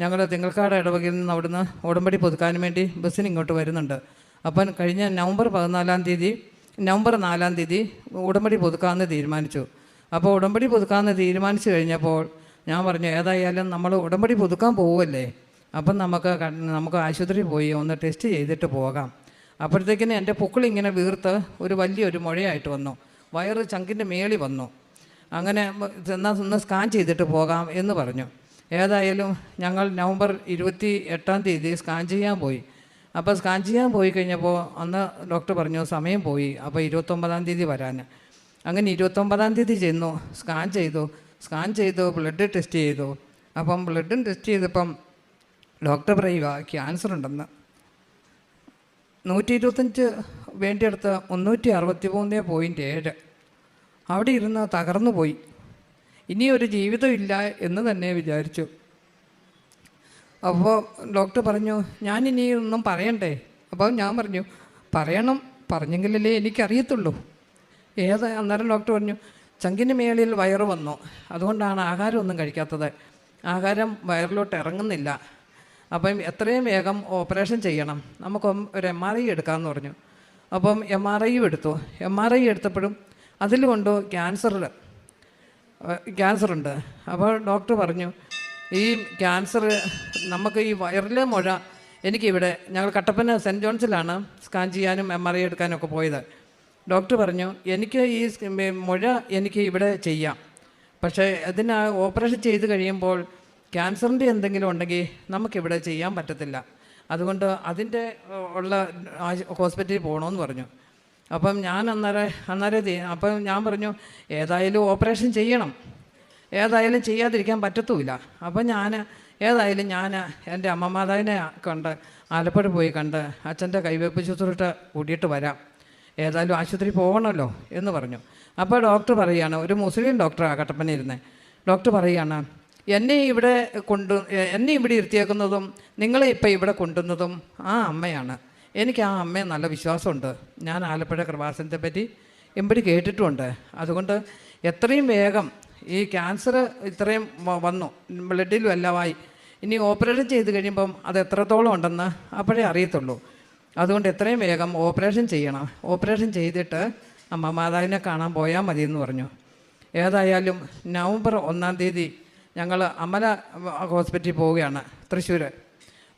ഞങ്ങൾ തിങ്കൾക്കാട് ഇടവകയിൽ നിന്ന് അവിടുന്ന് ഉടമ്പടി പുതുക്കാൻ വേണ്ടി ബസ്സിന് ഇങ്ങോട്ട് വരുന്നുണ്ട്. അപ്പം കഴിഞ്ഞ നവംബർ പതിനാലാം തീയതി നവംബർ നാലാം തീയതി ഉടമ്പടി പുതുക്കാമെന്ന് തീരുമാനിച്ചു. അപ്പോൾ ഉടമ്പടി പുതുക്കാമെന്ന് തീരുമാനിച്ചു കഴിഞ്ഞപ്പോൾ ഞാൻ പറഞ്ഞു ഏതായാലും നമ്മൾ ഉടമ്പടി പുതുക്കാൻ പോവുമല്ലേ അപ്പം നമുക്ക് നമുക്ക് ആശുപത്രിയിൽ പോയി ഒന്ന് ടെസ്റ്റ് ചെയ്തിട്ട് പോകാം. അപ്പോഴത്തേക്കിന് എന്റെ പൊക്കിളിങ്ങനെ വീർത്ത് ഒരു വലിയൊരു മുഴയായിട്ട് വന്നു. വയറ് ചങ്കിന്റെ മേളി വന്നു. അങ്ങനെ എന്നാൽ ഒന്ന് സ്കാൻ ചെയ്തിട്ട് പോകാം എന്ന് പറഞ്ഞു. ഏതായാലും ഞങ്ങൾ നവംബർ ഇരുപത്തി എട്ടാം തീയതി സ്കാൻ ചെയ്യാൻ പോയി. അപ്പോൾ സ്കാൻ ചെയ്യാൻ പോയി കഴിഞ്ഞപ്പോൾ അന്ന് ഡോക്ടർ പറഞ്ഞു സമയം പോയി. അപ്പോൾ ഇരുപത്തൊമ്പതാം തീയതി വരാൻ അങ്ങനെ ഇരുപത്തൊമ്പതാം തീയതി ചെന്നു സ്കാൻ ചെയ്തു. സ്കാൻ ചെയ്തു ബ്ലഡ് ടെസ്റ്റ് ചെയ്തു. അപ്പം ബ്ലഡും ടെസ്റ്റ് ചെയ്തപ്പം ഡോക്ടർ പറയുക ക്യാൻസർ ഉണ്ടെന്ന്. നൂറ്റി ഇരുപത്തഞ്ച് വേണ്ടിയെടുത്ത് മുന്നൂറ്റി അറുപത്തി മൂന്ന് പോയിന്റ് ഏഴ്. അവിടെ ഇരുന്ന് തകർന്നു പോയി. ഇനി ഒരു ജീവിതമില്ല എന്ന് തന്നെ വിചാരിച്ചു. അപ്പോൾ ഡോക്ടർ പറഞ്ഞു ഞാൻ ഇനി ഒന്നും പറയണ്ടേ? അപ്പോൾ ഞാൻ പറഞ്ഞു പറയണം പറഞ്ഞെങ്കിലല്ലേ എനിക്കറിയത്തുള്ളൂ. ഏത് അന്നേരം ഡോക്ടർ പറഞ്ഞു ചങ്കിന് മേളിൽ വയറ് വന്നു. അതുകൊണ്ടാണ് ആഹാരമൊന്നും കഴിക്കാത്തത്. ആഹാരം വയറിലോട്ട് ഇറങ്ങുന്നില്ല. അപ്പം എത്രയും വേഗം ഓപ്പറേഷൻ ചെയ്യണം. നമുക്ക് ഒരു എം ആർ ഐ എടുക്കാമെന്ന് പറഞ്ഞു. അപ്പം എം ആർ ഐയും എടുത്തു. എം ആർ ഐ എടുത്തപ്പോഴും അതിൽ കൊണ്ടോ ക്യാൻസറിൽ ക്യാൻസർ ഉണ്ട്. അപ്പോൾ ഡോക്ടർ പറഞ്ഞു ഈ ക്യാൻസർ നമുക്ക് ഈ വയറിലെ മുഴ എനിക്കിവിടെ ഞങ്ങൾ കട്ടപ്പന സെന്റ് ജോൺസിലാണ് സ്കാൻ ചെയ്യാനും എം ആർ ഐ എടുക്കാനും ഒക്കെ പോയത്. ഡോക്ടർ പറഞ്ഞു എനിക്ക് ഈ മുഴ എനിക്ക് ഇവിടെ ചെയ്യാം. പക്ഷേ അതിന് ഓപ്പറേഷൻ ചെയ്ത് കഴിയുമ്പോൾ ക്യാൻസറിന്റെ എന്തെങ്കിലും ഉണ്ടെങ്കിൽ നമുക്കിവിടെ ചെയ്യാൻ പറ്റത്തില്ല. അതുകൊണ്ട് അതിന്റെ ഉള്ള ഹോസ്പിറ്റലിൽ പോകണമെന്ന് പറഞ്ഞു. അപ്പം ഞാൻ അന്നേരം അന്നേരം അപ്പം ഞാൻ പറഞ്ഞു ഏതായാലും ഓപ്പറേഷൻ ചെയ്യണം. ഏതായാലും ചെയ്യാതിരിക്കാൻ പറ്റത്തുമില്ല അപ്പം ഞാൻ ഏതായാലും ഞാൻ എന്റെ അമ്മമാതാവിനെ കണ്ട് ആലപ്പുഴ പോയി കണ്ട് അച്ഛന്റെ കൈവെപ്പ് ശുശ്രൂഷ കൂട്ടിയിട്ട് വരാം. ഏതായാലും ആശുപത്രി പോകണമല്ലോ എന്ന് പറഞ്ഞു. അപ്പോൾ ഡോക്ടർ പറയുകയാണ് ഒരു മുസ്ലിം ഡോക്ടറാണ് കട്ടപ്പന ഇരുന്നത് ഡോക്ടർ പറയുകയാണ് എന്നെ ഇവിടെ കൊണ്ടു എന്നെ ഇവിടെ ഇരുത്തിയേക്കുന്നതും നിങ്ങളെ ഇപ്പം ഇവിടെ കൊണ്ടുവന്നതും ആ അമ്മയാണ്. എനിക്ക് ആ അമ്മയെ നല്ല വിശ്വാസമുണ്ട്. ഞാൻ ആലപ്പുഴ കൃപാസനത്തെ പറ്റി എമ്പടി കേട്ടിട്ടുമുണ്ട്. അതുകൊണ്ട് എത്രയും വേഗം ഈ ക്യാൻസർ ഇത്രയും വന്നു. ബ്ലഡിലും എല്ലാമായി. ഇനി ഓപ്പറേഷൻ ചെയ്ത് കഴിയുമ്പം അത് എത്രത്തോളം ഉണ്ടെന്ന് അപ്പോഴേ അറിയത്തുള്ളൂ. അതുകൊണ്ട് എത്രയും വേഗം ഓപ്പറേഷൻ ചെയ്യണം. ഓപ്പറേഷൻ ചെയ്തിട്ട് അമ്മ മാതാവിനെ കാണാൻ പോയാൽ മതി എന്ന് പറഞ്ഞു. ഏതായാലും നവംബർ ഒന്നാം തീയതി ഞങ്ങൾ അമല ഹോസ്പിറ്റലിൽ പോവുകയാണ് തൃശ്ശൂർ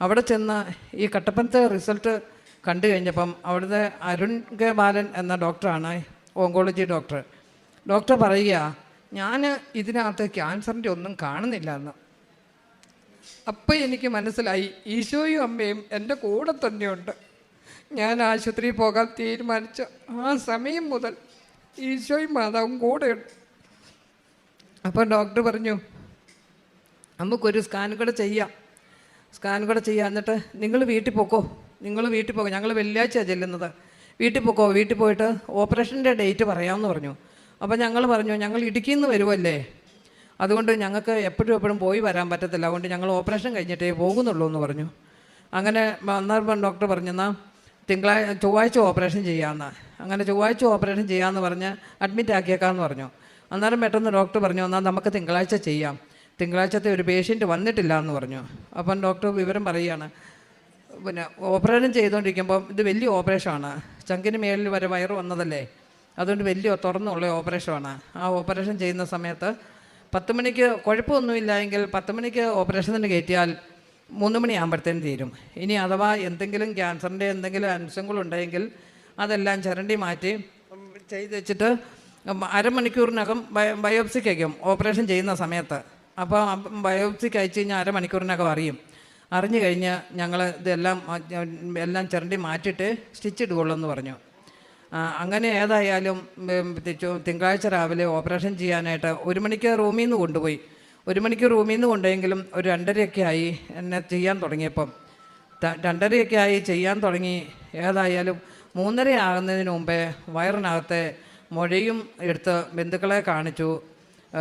അവിടെ ചെന്ന് ഈ കട്ടപ്പനത്തെ റിസൾട്ട് കണ്ടു കഴിഞ്ഞപ്പം അവിടുത്തെ അരുൺ കെ ബാലൻ എന്ന ഡോക്ടറാണ് ഓങ്കോളജി ഡോക്ടർ. ഡോക്ടർ പറയുക ഞാൻ ഇതിനകത്ത് ക്യാൻസറിന്റെ ഒന്നും കാണുന്നില്ല എന്ന് അപ്പം എനിക്ക് മനസ്സിലായി ഈശോയും അമ്മയും എന്റെ കൂടെ തന്നെയുണ്ട്. ഞാൻ ആശുപത്രിയിൽ പോകാൻ തീരുമാനിച്ച ആ സമയം മുതൽ ഈശോയും മാതാവും കൂടെയുണ്ട്. അപ്പോൾ ഡോക്ടർ പറഞ്ഞു നമുക്കൊരു സ്കാൻ കൂടെ ചെയ്യാം. സ്കാൻ കൂടെ ചെയ്യാം. എന്നിട്ട് നിങ്ങൾ വീട്ടിൽ പോക്കോ. നിങ്ങൾ വീട്ടിൽ പോകുക ഞങ്ങൾ വെള്ളിയാഴ്ചയാണ് ചെല്ലുന്നത്. വീട്ടിൽ പോക്കോ വീട്ടിൽ പോയിട്ട് ഓപ്പറേഷന്റെ ഡേറ്റ് പറയാമെന്ന് പറഞ്ഞു. അപ്പോൾ ഞങ്ങൾ പറഞ്ഞു ഞങ്ങൾ ഇടുക്കിയിൽ നിന്ന് വരുമല്ലേ അതുകൊണ്ട് ഞങ്ങൾക്ക് എപ്പോഴും എപ്പോഴും പോയി വരാൻ പറ്റത്തില്ല. അതുകൊണ്ട് ഞങ്ങൾ ഓപ്പറേഷൻ കഴിഞ്ഞിട്ടേ പോകുന്നുള്ളൂ എന്ന് പറഞ്ഞു. അങ്ങനെ അന്നേരം ഡോക്ടർ പറഞ്ഞെന്നാൽ തിങ്കളാഴ്ച ചൊവ്വാഴ്ച ഓപ്പറേഷൻ ചെയ്യാമെന്ന് അങ്ങനെ ചൊവ്വാഴ്ച ഓപ്പറേഷൻ ചെയ്യാമെന്ന് പറഞ്ഞ് അഡ്മിറ്റ് ആക്കിയേക്കാമെന്ന് പറഞ്ഞു. അന്നേരം പെട്ടെന്ന് ഡോക്ടർ പറഞ്ഞു എന്നാൽ നമുക്ക് തിങ്കളാഴ്ച ചെയ്യാം. തിങ്കളാഴ്ചത്തെ ഒരു പേഷ്യന്റ് വന്നിട്ടില്ല എന്ന് പറഞ്ഞു. അപ്പം ഡോക്ടർ വിവരം പറയുകയാണ് പിന്നെ ഓപ്പറേഷൻ ചെയ്തുകൊണ്ടിരിക്കുമ്പോൾ ഇത് വലിയ ഓപ്പറേഷനാണ്. ചങ്കിന് മേളിൽ വരെ വയറ് വന്നതല്ലേ? അതുകൊണ്ട് വലിയ തുറന്നുള്ള ഓപ്പറേഷനാണ്. ആ ഓപ്പറേഷൻ ചെയ്യുന്ന സമയത്ത് പത്ത് മണിക്ക് കുഴപ്പമൊന്നുമില്ല എങ്കിൽ പത്ത് മണിക്ക് ഓപ്പറേഷന് കയറ്റിയാൽ മൂന്ന് മണിയാകുമ്പോഴത്തേനും തീരും. ഇനി അഥവാ എന്തെങ്കിലും ക്യാൻസറിന്റെ എന്തെങ്കിലും അംശങ്ങളുണ്ടെങ്കിൽ അതെല്ലാം ചരണ്ടി മാറ്റി ചെയ്ത് വെച്ചിട്ട് അരമണിക്കൂറിനകം ബയ ബയോപ്സിക്ക് അയക്കും ഓപ്പറേഷൻ ചെയ്യുന്ന സമയത്ത്. അപ്പോൾ ബയോപ്സിക്ക് അയച്ചു കഴിഞ്ഞാൽ അരമണിക്കൂറിനകം അറിയും. അറിഞ്ഞു കഴിഞ്ഞ് ഞങ്ങൾ ഇതെല്ലാം എല്ലാം ചിരണ്ടി മാറ്റിയിട്ട് സ്റ്റിച്ച് ഇടുകയുള്ളൂ പറഞ്ഞു. അങ്ങനെ ഏതായാലും തിങ്കളാഴ്ച രാവിലെ ഓപ്പറേഷൻ ചെയ്യാനായിട്ട് ഒരു മണിക്ക് റൂമിൽ നിന്ന് കൊണ്ടുപോയി. ഒരു മണിക്ക് റൂമിൽ നിന്ന് കൊണ്ടുപോയെങ്കിലും ഒരു രണ്ടരയൊക്കെ ആയി എന്നെ ചെയ്യാൻ തുടങ്ങിയപ്പം. രണ്ടരയൊക്കെ ആയി ചെയ്യാൻ തുടങ്ങി. ഏതായാലും മൂന്നര ആകുന്നതിന് മുമ്പേ വയറിനകത്തെ മുഴയും എടുത്ത് ബന്ധുക്കളെ കാണിച്ചു.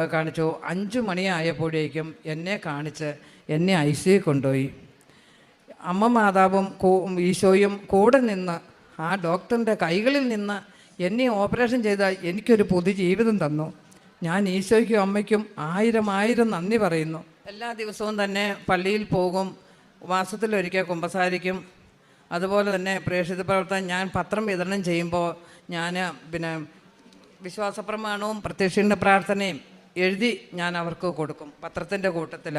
കാണിച്ചു. അഞ്ചു മണിയായപ്പോഴേക്കും എന്നെ കാണിച്ച് എന്നെ ഐ സി കൊണ്ടുപോയി. അമ്മ മാതാവും ഈശോയും കൂടെ നിന്ന് ആ ഡോക്ടറിന്റെ കൈകളിൽ നിന്ന് എന്നെ ഓപ്പറേഷൻ ചെയ്താൽ എനിക്കൊരു പുതുജീവിതം തന്നു. ഞാൻ ഈശോയ്ക്കും അമ്മയ്ക്കും ആയിരം ആയിരം നന്ദി പറയുന്നു. എല്ലാ ദിവസവും തന്നെ പള്ളിയിൽ പോകും വാസത്തിൽ മാസത്തിലൊരിക്കൽ കുമ്പസാരിക്കും. അതുപോലെ തന്നെ പ്രേക്ഷിത പ്രവർത്തനം ഞാൻ പത്രം വിതരണം ചെയ്യുമ്പോൾ ഞാൻ പിന്നെ വിശ്വാസപ്രമാണവും പ്രത്യക്ഷീണ പ്രാർത്ഥനയും എഴുതി ഞാൻ അവർക്ക് കൊടുക്കും പത്രത്തിന്റെ കൂട്ടത്തിൽ.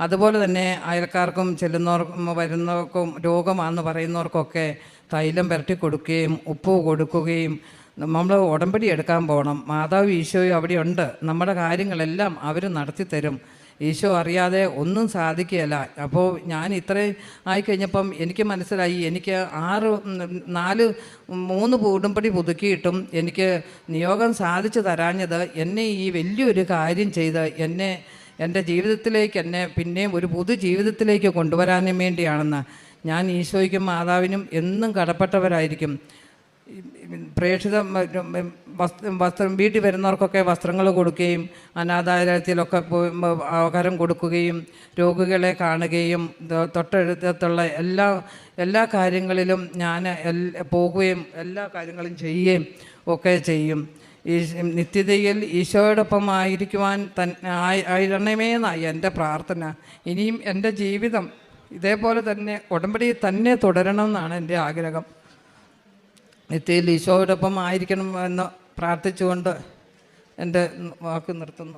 അതുപോലെ തന്നെ അയൽക്കാർക്കും ചെല്ലുന്നവർക്കും വരുന്നവർക്കും രോഗമാണെന്ന് പറയുന്നവർക്കൊക്കെ തൈലം പുരട്ടി കൊടുക്കുകയും ഉപ്പ് കൊടുക്കുകയും നമ്മൾ ഉടമ്പടി എടുക്കാൻ പോകണം. മാതാവ് ഈശോയും അവിടെയുണ്ട്. നമ്മുടെ കാര്യങ്ങളെല്ലാം അവർ നടത്തി തരും ഈശോ അറിയാതെ ഒന്നും സാധിക്കുകയല്ല. അപ്പോൾ ഞാൻ ഇത്രയും ആയിക്കഴിഞ്ഞപ്പം എനിക്ക് മനസ്സിലായി. എനിക്ക് ആറ് നാല് മൂന്ന് ഉടമ്പടി പുതുക്കിയിട്ടും എനിക്ക് നിയോഗം സാധിച്ചു തരാഞ്ഞത് എന്നെ ഈ വലിയൊരു കാര്യം ചെയ്ത് എന്നെ എന്റെ ജീവിതത്തിലേക്ക് എന്നെ പിന്നെയും ഒരു പുതു ജീവിതത്തിലേക്ക് കൊണ്ടുവരാനും വേണ്ടിയാണെന്ന് ഞാൻ ഈശോയ്ക്കും മാതാവിനും എന്നും കടപ്പെട്ടവരായിരിക്കും. പ്രേക്ഷിത വസ്ത്രം വീട്ടിൽ വരുന്നവർക്കൊക്കെ വസ്ത്രങ്ങൾ കൊടുക്കുകയും അനാഥാലയത്തിലൊക്കെ ആഹാരം കൊടുക്കുകയും രോഗികളെ കാണുകയും തൊട്ടടുത്തുള്ള എല്ലാ എല്ലാ കാര്യങ്ങളിലും ഞാൻ പോകുകയും എല്ലാ കാര്യങ്ങളും ചെയ്യുകയും ഒക്കെ ചെയ്യും. ഈ നിത്യതയിൽ ഈശോയോടൊപ്പം ആയിരിക്കുവാൻ തൻ ആയിരണമേന്നായി എന്റെ പ്രാർത്ഥന. ഇനിയും എന്റെ ജീവിതം ഇതേപോലെ തന്നെ ഉടമ്പടി തന്നെ തുടരണം എന്നാണ് എന്റെ ആഗ്രഹം. നിത്യയിൽ ഈശോയോടൊപ്പം ആയിരിക്കണം എന്ന് പ്രാർത്ഥിച്ചുകൊണ്ട് എന്റെ വാക്ക് നിർത്തുന്നു.